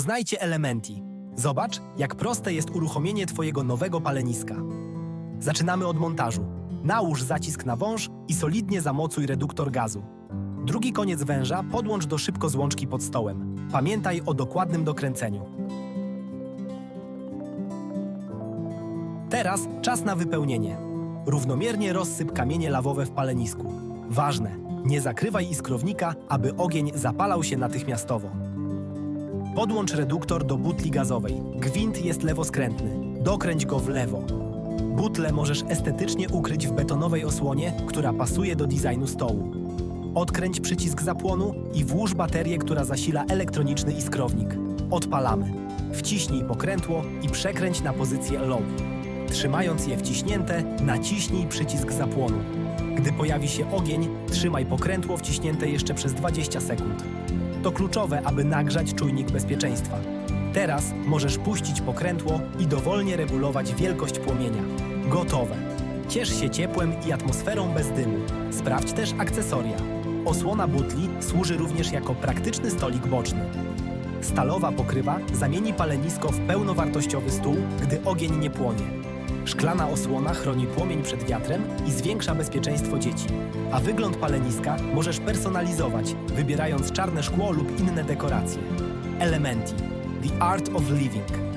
Poznajcie Elementi. Zobacz, jak proste jest uruchomienie Twojego nowego paleniska. Zaczynamy od montażu. Nałóż zacisk na wąż i solidnie zamocuj reduktor gazu. Drugi koniec węża podłącz do szybkozłączki pod stołem. Pamiętaj o dokładnym dokręceniu. Teraz czas na wypełnienie. Równomiernie rozsyp kamienie lawowe w palenisku. Ważne, nie zakrywaj iskrownika, aby ogień zapalał się natychmiastowo. Podłącz reduktor do butli gazowej. Gwint jest lewoskrętny. Dokręć go w lewo. Butlę możesz estetycznie ukryć w betonowej osłonie, która pasuje do designu stołu. Odkręć przycisk zapłonu i włóż baterię, która zasila elektroniczny iskrownik. Odpalamy. Wciśnij pokrętło i przekręć na pozycję low. Trzymając je wciśnięte, naciśnij przycisk zapłonu. Gdy pojawi się ogień, trzymaj pokrętło wciśnięte jeszcze przez 20 sekund. To kluczowe, aby nagrzać czujnik bezpieczeństwa. Teraz możesz puścić pokrętło i dowolnie regulować wielkość płomienia. Gotowe. Ciesz się ciepłem i atmosferą bez dymu. Sprawdź też akcesoria. Osłona butli służy również jako praktyczny stolik boczny. Stalowa pokrywa zamieni palenisko w pełnowartościowy stół, gdy ogień nie płonie. Szklana osłona chroni płomień przed wiatrem i zwiększa bezpieczeństwo dzieci. A wygląd paleniska możesz personalizować, wybierając czarne szkło lub inne dekoracje. Elementi. The Art of Living.